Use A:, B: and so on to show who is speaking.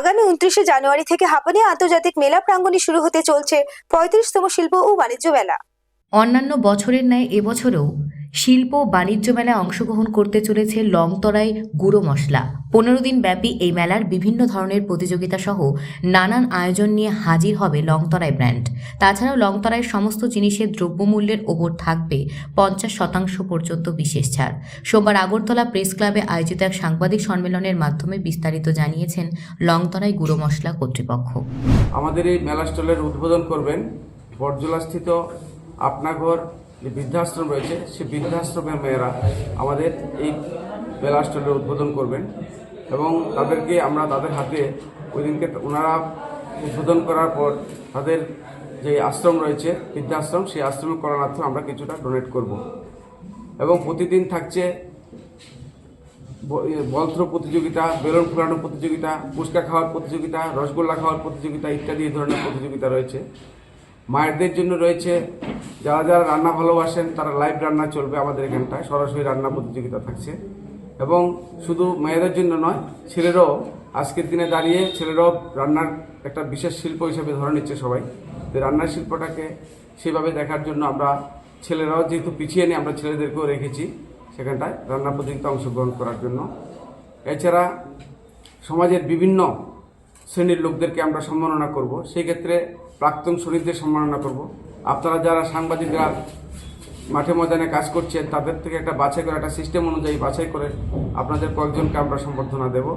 A: আগামী উনত্রিশে জানুয়ারি থেকে হাপানি আন্তর্জাতিক মেলা প্রাঙ্গণে শুরু হতে চলছে পঁয়ত্রিশতম শিল্প ও বাণিজ্য মেলা।
B: অন্যান্য বছরের ন্যায় এবছরেও শিল্প বাণিজ্য মেলায় অংশগ্রহণ করতে চলেছে লংতরাই গুঁড়ো মশলা। পনেরো দিন ব্যাপী এই মেলার বিভিন্ন ধরনের প্রতিযোগিতা সহ নানান আয়োজন নিয়ে হাজির হবে লংতরাই ব্র্যান্ড। তাছাড়াও লংতরাইয়ের সমস্ত জিনিসের দ্রব্যমূল্যের ওপর থাকবে পঞ্চাশ শতাংশ পর্যন্ত বিশেষ ছাড়। সোমবার আগরতলা প্রেস ক্লাবে আয়োজিত এক সাংবাদিক সম্মেলনের মাধ্যমে বিস্তারিত জানিয়েছেন লংতরাই গুঁড়ো মশলা কর্তৃপক্ষ।
C: আমাদের এই মেলা স্টলের উদ্বোধন করবেন বটজলাস্থিত আপনাঘর যে বৃদ্ধাশ্রম রয়েছে সেই বৃদ্ধাশ্রমের মেয়েরা আমাদের এই মেলা স্টলের উদ্বোধন করবেন এবং তাদেরকে আমরা তাদের হাতে ওই দিনকে ওনারা উদ্বোধন করার পর তাদের যে আশ্রম রয়েছে বৃদ্ধাশ্রম সেই আশ্রমে করণার্থে আমরা কিছুটা ডোনেট করব। এবং প্রতিদিন থাকছে ব- এ, বল থ্রো প্রতিযোগিতা বেলুন ফুলানো প্রতিযোগিতা ফুচকা খাওয়ার প্রতিযোগিতা রসগোল্লা খাওয়ার প্রতিযোগিতা ইত্যাদি এই ধরনের প্রতিযোগিতা রয়েছে। মায়েরদের জন্য রয়েছে যারা যারা রান্না ভালোবাসেন, তারা লাইভ রান্না চলবে আমাদের এখানটায়। সরাসরি রান্না প্রতিযোগিতা থাকছে। এবং শুধু মেয়েদের জন্য নয়, ছেলেরাও আজকের দিনে দাঁড়িয়ে ছেলেরাও রান্নার একটা বিশেষ শিল্প হিসেবে ধরে নিচ্ছে সবাই। তো রান্নার শিল্পটাকে সেভাবে দেখার জন্য আমরা ছেলেরাও যেহেতু পিছিয়ে নিয়ে আমরা ছেলেদেরকেও রেখেছি সেখানটায় রান্না প্রতিযোগিতা অংশগ্রহণ করার জন্য। এছাড়া সমাজের বিভিন্ন শ্রেণির লোকদেরকে আমরা সম্মাননা করব। সেই ক্ষেত্রে প্রাক্তন শহীদদের সম্মাননা করব। আপনারা যারা সাংবাদিকরা মাঠে ময়দানে কাজ করছেন, তাদের থেকে একটা বাছাই করে, একটা সিস্টেম অনুযায়ী বাছাই করে আপনাদের কয়েকজনকে আমরা সম্বর্ধনা দেব।